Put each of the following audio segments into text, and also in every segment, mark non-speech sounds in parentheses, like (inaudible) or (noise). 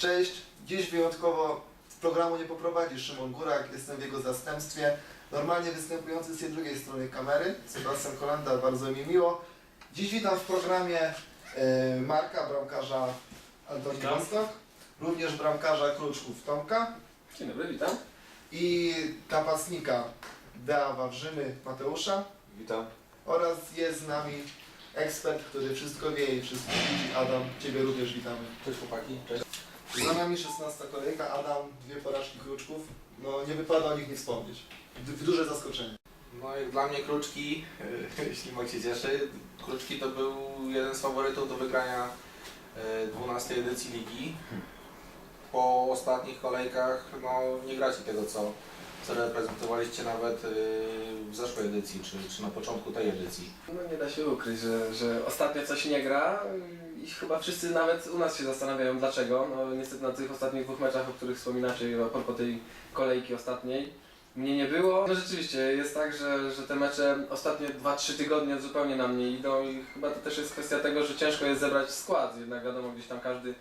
Cześć, dziś wyjątkowo programu nie poprowadzi Szymon Górak, jestem w jego zastępstwie. Normalnie występujący z tej drugiej strony kamery, Sebastian Kolenda, bardzo mi miło. Dziś witam w programie e, Marka, bramkarza Antoni Witam. Również bramkarza Kruczków Tomka Dzień dobry, witam. i napastnika Dea Wawrzyny Mateusza Witam. oraz jest z nami ekspert, który wszystko wie i wszystko widzi, Adam, Ciebie również witamy. Cześć chłopaki. Cześć. Za nami 16 kolejka, Adam, dwie porażki kruczków. No nie wypada o nich nie wspomnieć. D- duże zaskoczenie. No jak dla mnie Kruczki, (laughs) jeśli Mike się cieszy, Kruczki to był jeden z faworytów do wygrania e, 12 edycji ligi. Po ostatnich kolejkach no, nie gracie tego, co, co reprezentowaliście nawet e, w zeszłej edycji, czy, czy na początku tej edycji. No nie da się ukryć, że, że ostatnio coś nie gra i chyba wszyscy nawet u nas się zastanawiają dlaczego. No niestety na tych ostatnich dwóch meczach, o których wspominacie, a propos tej kolejki ostatniej, mnie nie było. No rzeczywiście jest tak, że, że te mecze ostatnie 2-3 tygodnie zupełnie nam nie idą i chyba to też jest kwestia tego, że ciężko jest zebrać skład. Jednak wiadomo, gdzieś tam każdy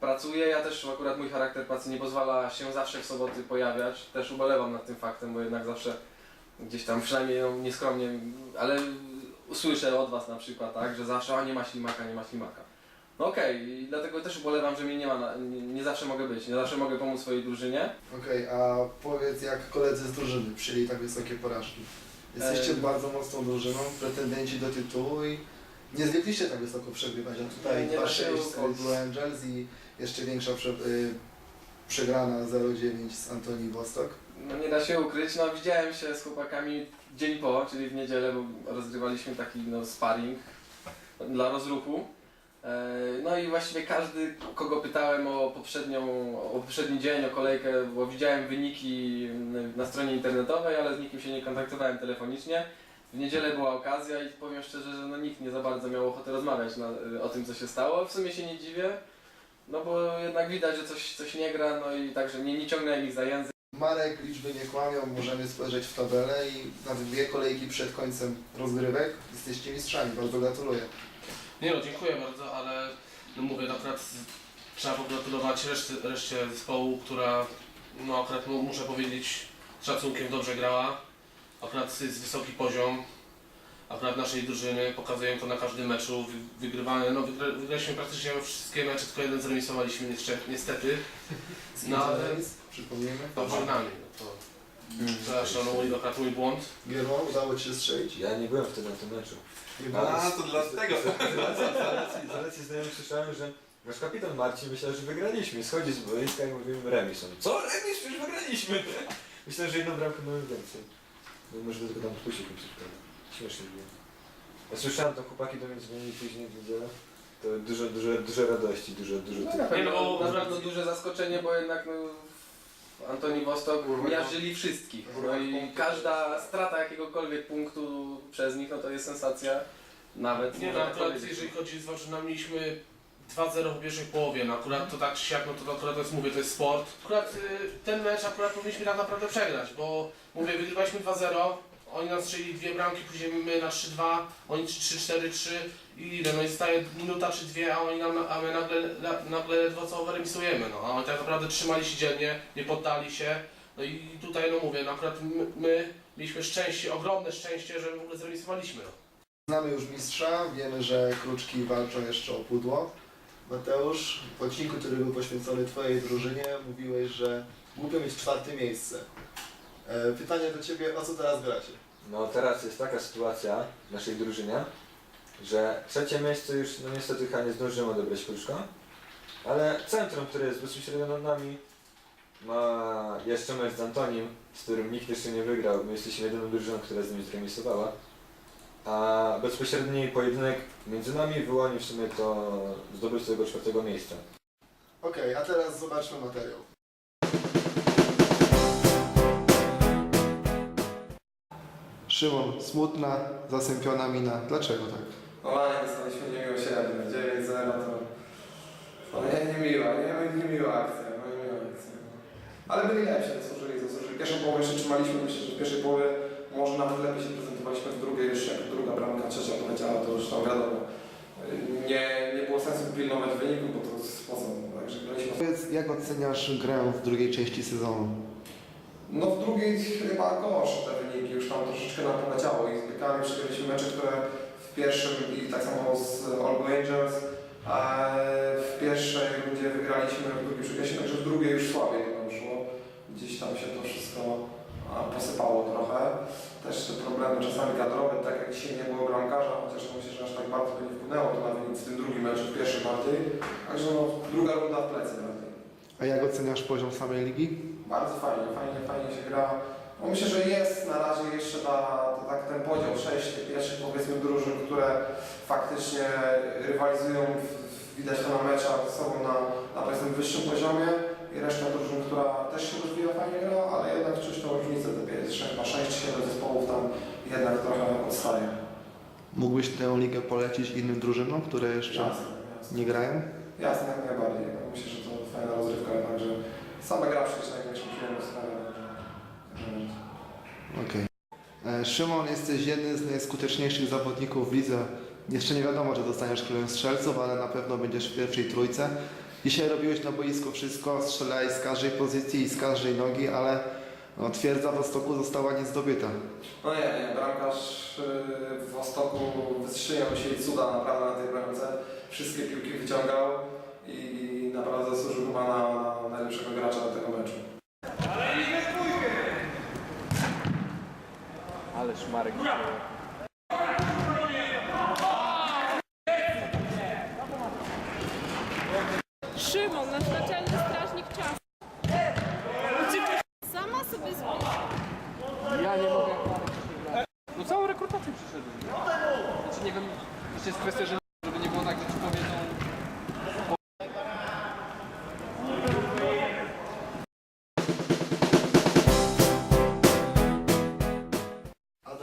pracuje. Ja też akurat mój charakter pracy nie pozwala się zawsze w soboty pojawiać. Też ubolewam nad tym faktem, bo jednak zawsze gdzieś tam przynajmniej no, nieskromnie, ale usłyszę od Was na przykład, tak, że zawsze a nie ma ślimaka, nie ma ślimaka. No okej, i dlatego też ubolewam, że mnie nie ma, na, nie, nie zawsze mogę być, nie zawsze mogę pomóc swojej drużynie. Okej, a powiedz jak koledzy z drużyny przyjęli tak wysokie porażki. Jesteście E, bardzo mocną drużyną, pretendenci do tytułu i nie zwykliście tak wysoko przegrywać, a tutaj Nie da się 2-6 z Old ukryć. Blue Angels i jeszcze większa prze, y, przegrana 0-9 z Antoni Wostok. No nie da się ukryć, no widziałem się z chłopakami dzień po, czyli w niedzielę, bo rozgrywaliśmy taki no, sparring dla rozruchu. E, No i właściwie każdy, kogo pytałem o poprzednią, o poprzedni dzień, o kolejkę, bo widziałem wyniki na stronie internetowej, ale z nikim się nie kontaktowałem telefonicznie. W niedzielę była okazja i powiem szczerze, że no, nikt nie za bardzo miał ochoty rozmawiać na, o tym, co się stało. W sumie się nie dziwię, no bo jednak widać, że coś, coś nie gra, no i także nie, nie ich za język. Marek, liczby nie kłamią, możemy spojrzeć w tabelę i na dwie kolejki przed końcem rozgrywek jesteście mistrzami, bardzo gratuluję. Nie no, dziękuję bardzo, ale no mówię, akurat z- trzeba pogratulować reszcie, reszcie zespołu, która no akurat mu- muszę powiedzieć z szacunkiem dobrze grała. Akurat jest wysoki poziom. Akurat naszej drużyny pokazują to na każdym meczu. Wy- Wygrywane, no wygra, wygraliśmy praktycznie wszystkie mecze, tylko jeden zremisowaliśmy niestety. No ale Przypomnijmy. dobrze nami. No to no, akurat mój błąd. Giermo, udało Ci się strzelić? Ja nie byłem wtedy na tym meczu. Nie. A, to dlatego. Z racji, znajomych słyszałem, że nasz kapitan Marcin myślał, że wygraliśmy. Schodzi z boiska i mówimy remis. On, Co? Remis? Przecież wygraliśmy! Myślę, że jedną bramkę mamy więcej. No może do tego tam odpuścił końcówkę. Śmiesznie było. Ja słyszałem, to chłopaki do mnie dzwonili później w niedzielę. To dużo, dużo, dużo radości, dużo, dużo No, tych... na pewno, Nie, no, na pewno duże zaskoczenie, bo jednak no, Antoni Wostok miażdżyli wszystkich. No i każda strata jakiegokolwiek punktu przez nich, no to jest sensacja. Nawet Nie no, tak akurat powiedzieć. jeżeli chodzi o Warszawa, mieliśmy 2-0 w pierwszej połowie, no akurat to tak siak, no to akurat to jest, mówię, to jest sport. Akurat y, ten mecz akurat powinniśmy tak naprawdę przegrać, bo mówię, wygrywaliśmy 2-0, oni nam strzeli dwie bramki, później my na 3-2, oni 3-4-3 i ile, no i zostaje minuta czy dwie, a oni nam, a my nagle, na- nagle ledwo co remisujemy, no a oni tak naprawdę trzymali się dzielnie, nie poddali się, no i tutaj no mówię, no akurat my, my mieliśmy szczęście, ogromne szczęście, że w ogóle zremisowaliśmy, no. Znamy już mistrza, wiemy, że kruczki walczą jeszcze o pudło. Mateusz, w odcinku, który był poświęcony Twojej drużynie, mówiłeś, że głupio mieć czwarte miejsce. E, pytanie do Ciebie, o co teraz gracie? No teraz jest taka sytuacja w naszej drużynie, że trzecie miejsce już no niestety chyba nie zdążymy odebrać Kruszka, ale centrum, które jest bezpośrednio nad nami ma jeszcze mecz z Antonim, z którym nikt jeszcze nie wygrał, my jesteśmy jedyną drużyną, która z nimi zremisovala. A bezpośredni pojedynek między nami wyłoni w sumie to zdobyć tego czwartego miejsca. Okej, a teraz zobaczmy materiał. Szymon, smutna, zasępiona mina. Dlaczego tak? No ale dostaliśmy niemiłosiernie, 9-0 to... To nie, niemiła, nie, niemiła akcja, no niemiła akcja. Ale byli lepsi, zasłużyli, zasłużyli. Pierwszą połowę jeszcze trzymaliśmy, myślę, że w pierwszej połowie może nawet lepiej się prezentowaliśmy, w drugiej już jak druga bramka, trzecia poleciała, to już tam wiadomo. Nie, nie było sensu pilnować wyniku, bo to jest po co, także graliśmy Powiedz, jak oceniasz grę w drugiej części sezonu? No w drugiej chyba gorsze te wyniki, już tam troszeczkę nam poleciało i z Bykami przegraliśmy mecze, które w pierwszym i tak samo z Olgo Angels, w pierwszej rundzie wygraliśmy, w drugiej przegraliśmy, także w drugiej już słabiej nam szło. Gdzieś tam się to wszystko posypało trochę. Też te problemy czasami kadrowe, tak jak dzisiaj nie było bramkarza, chociaż myślę, że aż tak bardzo by nie wpłynęło to na wynik w tym drugim meczu, w pierwszym bardziej. Także no, druga runda w plecy bardziej. A jak oceniasz poziom samej ligi? Bardzo fajnie, fajnie, fajnie się gra. No myślę, że jest na razie jeszcze ta, ta, tak ten podział sześć pierwszych powiedzmy drużyn, które faktycznie rywalizują, w, widać to na meczach ze sobą na, na powiedzmy wyższym poziomie i reszta drużyn, która też się rozwija, fajnie gra, ale jednak czuć tą różnicę, te pierwsze chyba 6 czy 7 zespołów tam jednak trochę odstaje. Mógłbyś tę ligę polecić innym drużynom, które jeszcze Jasne, jasne. nie grają? Jasne, jak najbardziej. Myślę, że to fajna rozrywka, także sama gra przecież największą przyjemność sprawia. Okej. E, Szymon, jesteś jednym z najskuteczniejszych zawodników w lidze. Jeszcze nie wiadomo, czy dostaniesz królem strzelców, ale na pewno będziesz w pierwszej trójce. Dzisiaj robiłeś na boisku wszystko, strzelałeś z każdej pozycji i z każdej nogi, ale no, twierdza w Ostoku została niezdobyta. No nie, nie, bramkarz yy, w Wostoku wystrzyniał dzisiaj cuda naprawdę na tej bramce. Wszystkie piłki wyciągał i naprawdę zasłużył chyba na, na najlepszego gracza tego meczu. Ale szmarek. Szymon,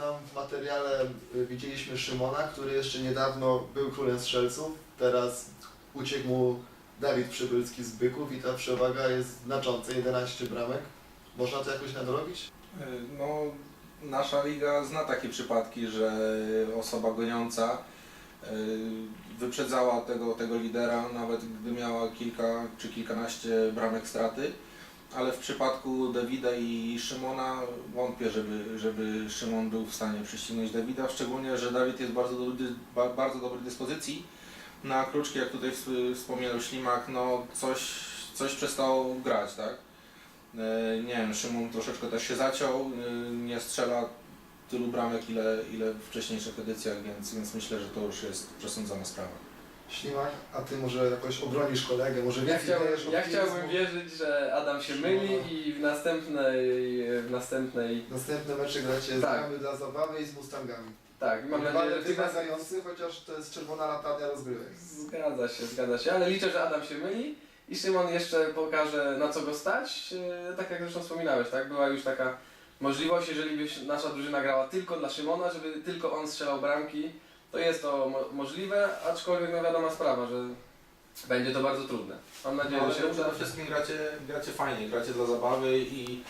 Adam, w materiale y, widzieliśmy Szymona, który jeszcze niedawno był królem strzelców. Teraz uciekł mu Dawid Przybylski z Byków i ta przewaga jest znacząca, 11 bramek. Można to jakoś nadrobić? E, No, nasza liga zna takie przypadki, że osoba goniąca e, wyprzedzała tego, tego lidera, nawet gdy miała kilka czy kilkanaście bramek straty. Ale w przypadku Dawida i Szymona wątpię, żeby, żeby Szymon był w stanie przyścignąć Dawida, szczególnie, że Dawid jest bardzo dobry, ba- bardzo dobrej dyspozycji. Na kruczki, jak tutaj ws- wspomniał Ślimak, no coś, coś przestał grać, tak? E, Nie wiem, Szymon troszeczkę też się zaciął, e, nie strzela tylu bramek, ile, ile w wcześniejszych edycjach, więc, więc myślę, że to już jest przesądzona sprawa. Ślimak, a ty może jakoś obronisz kolegę, może Ja, chciałbym, ja chciałbym wierzyć, że Adam się myli i w następnej, w następnej, Następne mecze gracie z Tak. dla zabawy i z Mustangami. tak, mam nadzieję, że tym razem wymagający, chociaż to jest czerwona latarnia rozgrywek. Zgadza się, zgadza się, ale liczę, że Adam się myli i Szymon jeszcze pokaże na co go stać, e, tak jak zresztą wspominałeś, tak? Była już taka możliwość, jeżeli by nasza drużyna grała tylko dla Szymona, żeby tylko on strzelał bramki, to jest to mo możliwe, aczkolwiek no wiadoma sprawa, że będzie to bardzo trudne. Mam No, nadzieję, ale że się uda. przede wszystkim gracie, gracie fajnie, gracie dla zabawy i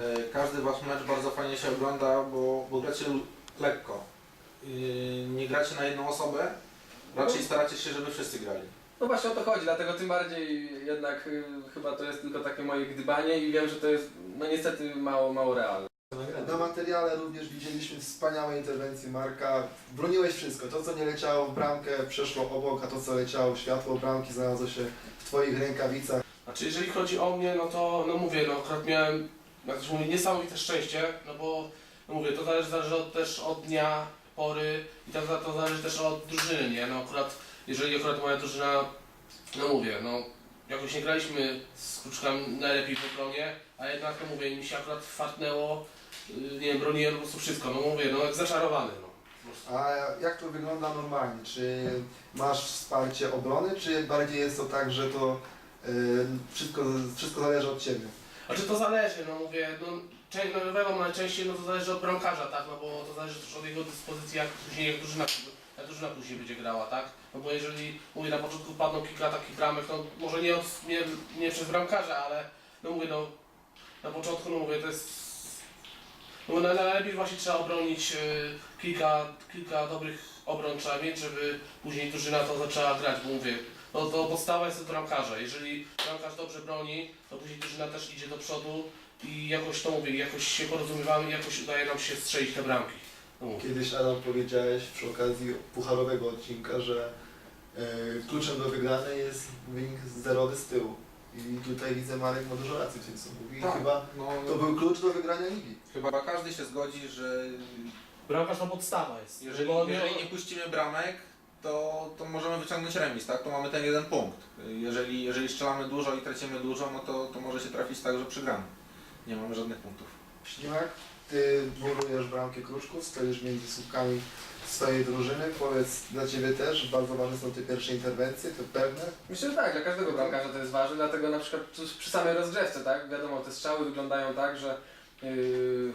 e, każdy wasz mecz bardzo fajnie się ogląda, bo, bo gracie lekko. E, nie gracie na jedną osobę, raczej staracie się, żeby wszyscy grali. No właśnie o to chodzi, dlatego tym bardziej jednak y, chyba to jest tylko takie moje gdybanie i wiem, że to jest no niestety mało, mało realne. Na materiale również widzieliśmy wspaniałe interwencje Marka. Broniłeś wszystko. To, co nie leciało w bramkę, przeszło obok, a to, co leciało w światło bramki, znalazło się w Twoich rękawicach. Znaczy jeżeli chodzi o mnie, no to no mówię, no akurat miałem, jak to się niesamowite szczęście, no bo no mówię, to zależy, zależy od, też od dnia, pory i tak to zależy też od drużyny, nie? No akurat, jeżeli akurat moja drużyna, no mówię, no jakoś nie graliśmy z kruczkami najlepiej w obronie, a jednak, no mówię, mi się akurat fartnęło, yy, nie wiem, broniłem po prostu wszystko, no mówię, no jak zaczarowany, no. Po. A jak to wygląda normalnie? Czy masz wsparcie obrony, czy bardziej jest to tak, że to y, wszystko, wszystko zależy od Ciebie? A czy to zależy, no mówię, no, no wiadomo, najczęściej no, to zależy od bramkarza, tak, no bo to zależy też od jego dyspozycji, jak później jak drużyna, jak drużyna później będzie grała, tak, no bo jeżeli, mówię, na początku padną kilka takich bramek, no może nie, od, nie, nie przez bramkarza, ale, no mówię, no, na początku, no mówię, to jest, no na- najlepiej właśnie trzeba obronić y, kilka, kilka dobrych obron trzeba mieć, żeby później drużyna to zaczęła grać, bo mówię, bo to podstawa jest od bramkarza. Jeżeli bramkarz dobrze broni, to później drużyna też idzie do przodu i jakoś to mówię, jakoś się porozumiewamy, jakoś udaje nam się strzelić te bramki. Kiedyś Adam powiedziałeś przy okazji pucharowego odcinka, że e, kluczem do wygranej jest wynik zerowy z tyłu. I tutaj widzę Marek ma dużo racji w tym co mówi. I Tak. chyba No, to był klucz do wygrania ligi. chyba każdy się zgodzi, że Bramkarz to podstawa jest. jeżeli, bo nie- jeżeli nie puścimy bramek, to, to możemy wyciągnąć remis, tak? To mamy ten jeden punkt. Jeżeli, jeżeli strzelamy dużo i tracimy dużo, no to, to może się trafić tak, że przegramy. Nie mamy żadnych punktów. Ślimak, ty burujesz bramkę kruczków, stoisz między słupkami swojej drużyny. Powiedz, dla Ciebie też bardzo ważne są te pierwsze interwencje, to pewne. Myślę, że tak, dla każdego bramkarza to jest ważne, dlatego na przykład przy, samej rozgrzewce, tak, wiadomo, te strzały wyglądają tak, że yy,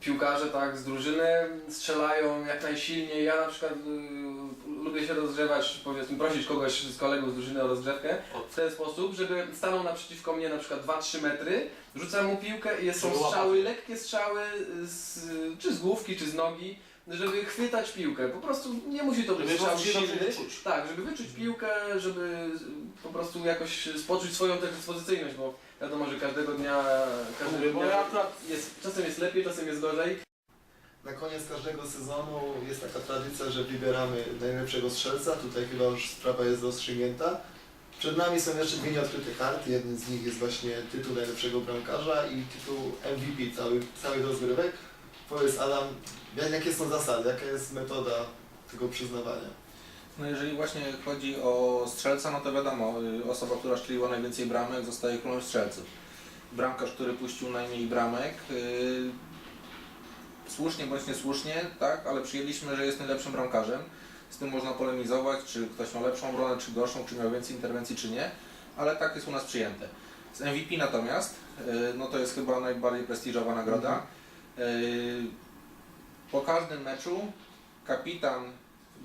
piłkarze tak z drużyny strzelają jak najsilniej. Ja na przykład yy, lubię się rozgrzewać, powiedzmy, prosić kogoś z kolegów z drużyny o rozgrzewkę w ten sposób, żeby stanął naprzeciwko mnie na przykład 2-3 metry, rzucam mu piłkę i są strzały, lekkie strzały z, czy z główki, czy z nogi, żeby chwytać piłkę. Po prostu nie musi to być Żeby strzał silny. wyczuć. Tak, żeby wyczuć piłkę, żeby po prostu jakoś spoczuć swoją też dyspozycyjność, bo wiadomo, że każdego dnia, każdego Mówię, bo dnia ja akurat jest, czasem jest lepiej, czasem jest gorzej. Na koniec każdego sezonu jest taka tradycja, że wybieramy najlepszego strzelca. Tutaj chyba już sprawa jest rozstrzygnięta. Przed nami są jeszcze dwie nieodkryte karty. Jednym z nich jest właśnie tytuł najlepszego bramkarza i tytuł MVP całych, całych rozgrywek. Powiedz Adam, jakie są zasady, jaka jest metoda tego przyznawania? No jeżeli właśnie chodzi o strzelca, no to wiadomo, y, osoba, która strzeliła najwięcej bramek zostaje królem strzelców. Bramkarz, który puścił najmniej bramek, y, słusznie bądź niesłusznie, tak, ale przyjęliśmy, że jest najlepszym bramkarzem. Z tym można polemizować, czy ktoś ma lepszą obronę, czy gorszą, czy miał więcej interwencji, czy nie, ale tak jest u nas przyjęte. Z MVP natomiast, y, no to jest chyba najbardziej prestiżowa nagroda. Y, Po każdym meczu kapitan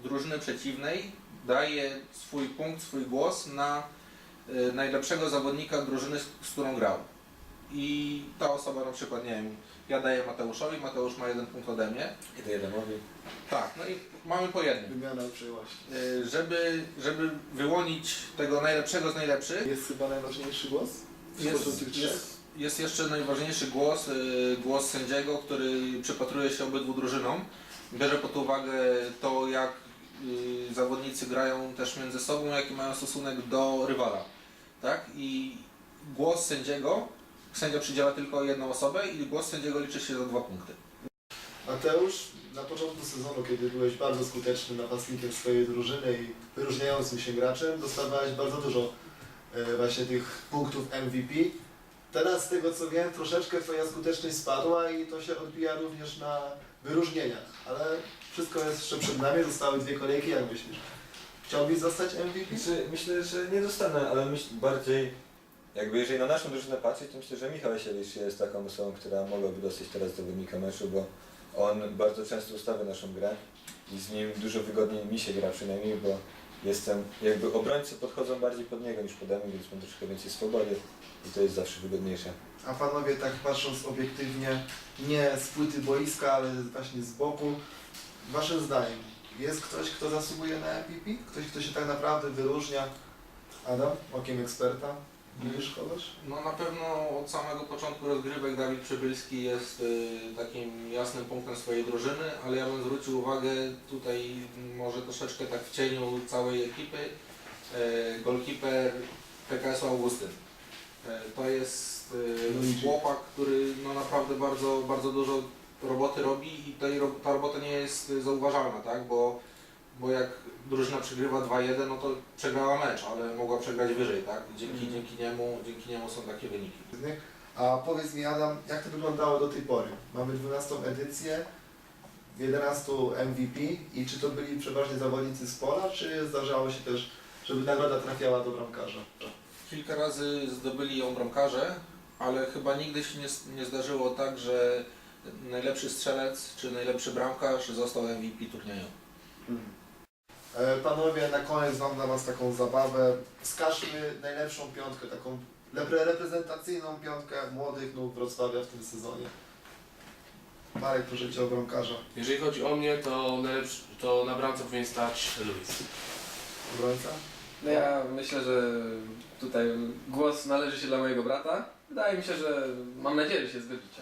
drużyny przeciwnej daje swój punkt, swój głos na y, najlepszego zawodnika drużyny, z, z którą grał. I ta osoba na przykład, nie wiem, ja daję Mateuszowi, Mateusz ma jeden punkt ode mnie. I to jeden mówi. Tak, no i mamy po jednym. Wymiana uprzejmości. Y, Żeby, żeby wyłonić tego najlepszego z najlepszych, Jest chyba najważniejszy głos? Spośród jest, trzech? jest, jest jeszcze najważniejszy głos, y, głos sędziego, który przypatruje się obydwu drużynom. Bierze pod uwagę to, jak y, zawodnicy grają też między sobą, jaki mają stosunek do rywala. Tak? I głos sędziego, sędzia przydziela tylko jedną osobę i głos sędziego liczy się za dwa punkty. Mateusz, na początku sezonu, kiedy byłeś bardzo skutecznym napastnikiem swojej drużyny i wyróżniającym się graczem, dostawałeś bardzo dużo e, właśnie tych punktów MVP. Teraz z tego co wiem, troszeczkę Twoja skuteczność spadła i to się odbija również na wyróżnieniach, ale wszystko jest jeszcze przed nami, zostały dwie kolejki, jak myślisz? Chciałbyś zostać MVP? Znaczy, myślę, że nie dostanę, ale myśl, bardziej, jakby jeżeli na naszą drużynę patrzeć, to myślę, że Michał Jasiewicz jest taką osobą, która mogłaby dostać teraz zawodnika meczu, bo on bardzo często ustawia naszą grę i z nim dużo wygodniej mi się gra przynajmniej, bo jestem, jakby obrońcy podchodzą bardziej pod niego niż pode mnie, więc mam troszkę więcej swobody i to jest zawsze wygodniejsze. A panowie, tak patrząc obiektywnie, nie z płyty boiska, ale właśnie z boku, waszym zdaniem, jest ktoś, kto zasługuje na MVP? Ktoś, kto się tak naprawdę wyróżnia? Adam, okiem eksperta, kogoś? No na pewno od samego początku rozgrywek Dawid Przybylski jest y, takim jasnym punktem swojej drużyny, ale ja bym zwrócił uwagę tutaj może troszeczkę tak w cieniu całej ekipy, y, golkiper PKS Augustyn. Y, to jest y, Luigi. chłopak, który no naprawdę bardzo, bardzo dużo roboty robi i tej, ta robota nie jest y, zauważalna, tak? bo, bo jak drużyna przegrywa 2-1, no to przegrała mecz, ale mogła przegrać wyżej, tak? Dzięki, Mhm. dzięki, niemu, dzięki niemu są takie wyniki. A powiedz mi Adam, jak to wyglądało do tej pory? Mamy 12 edycję, 11 MVP i czy to byli przeważnie zawodnicy z pola, czy zdarzało się też, żeby nagroda trafiała do bramkarza? Kilka razy zdobyli ją bramkarze, ale chyba nigdy się nie, nie zdarzyło tak, że najlepszy strzelec czy najlepszy bramkarz został MVP turnieju. E, Panowie, na koniec mam dla Was taką zabawę. Wskażmy najlepszą piątkę, taką repre- reprezentacyjną piątkę młodych nóg Wrocławia w tym sezonie. Marek, proszę Cię o bramkarza. Jeżeli chodzi o mnie, to, najlepszy, to na bramce powinien stać Luis. Obrońca? No ja myślę, że tutaj głos należy się dla mojego brata. Wydaje mi się, że mam nadzieję, że się zgodzicie.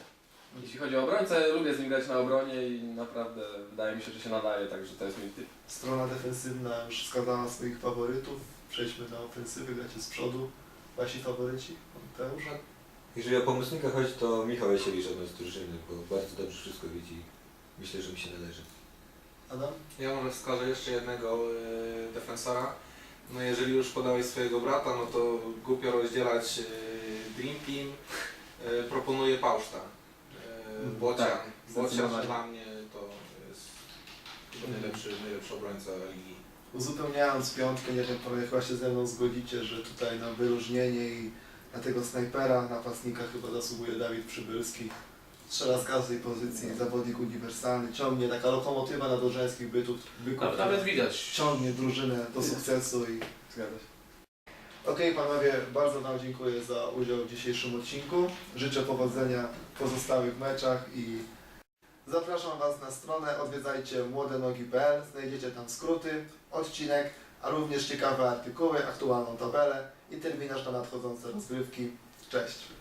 Jeśli chodzi o obrońcę, lubię z nim grać na obronie i naprawdę wydaje mi się, że się nadaje, także to jest mój typ. Strona defensywna już wskazała swoich faworytów. Przejdźmy na ofensywy, gracie z przodu. Wasi faworyci? Mateusz? Jeżeli o pomocnika chodzi, to Michał Jasiewicz od nas z drużyny, bo bardzo dobrze wszystko widzi. Myślę, że mi się należy. Adam? Ja może wskażę jeszcze jednego e, defensora. No jeżeli już podałeś swojego brata, no to głupio rozdzielać e, Dream Team. E, proponuję Pałszta. Bocian. Bocian zdecydowanie. dla mnie to jest chyba najlepszy, najlepszy obrońca ligi. Uzupełniając piątkę, nie wiem, panowie chyba się ze mną zgodzicie, że tutaj na wyróżnienie i na tego snajpera, napastnika chyba zasługuje Dawid Przybylski. Strzela z każdej pozycji, zawodnik uniwersalny, ciągnie taka lokomotywa nadorzeńskich bytów, byków, Nawet, nawet widać. ciągnie drużynę do sukcesu i Zgadza się. Okej panowie, bardzo Wam dziękuję za udział w dzisiejszym odcinku. Życzę powodzenia w pozostałych meczach i zapraszam Was na stronę odwiedzajcie młodenogi.pl, znajdziecie tam skróty, odcinek, a również ciekawe artykuły, aktualną tabelę i terminarz na nadchodzące rozgrywki. Cześć!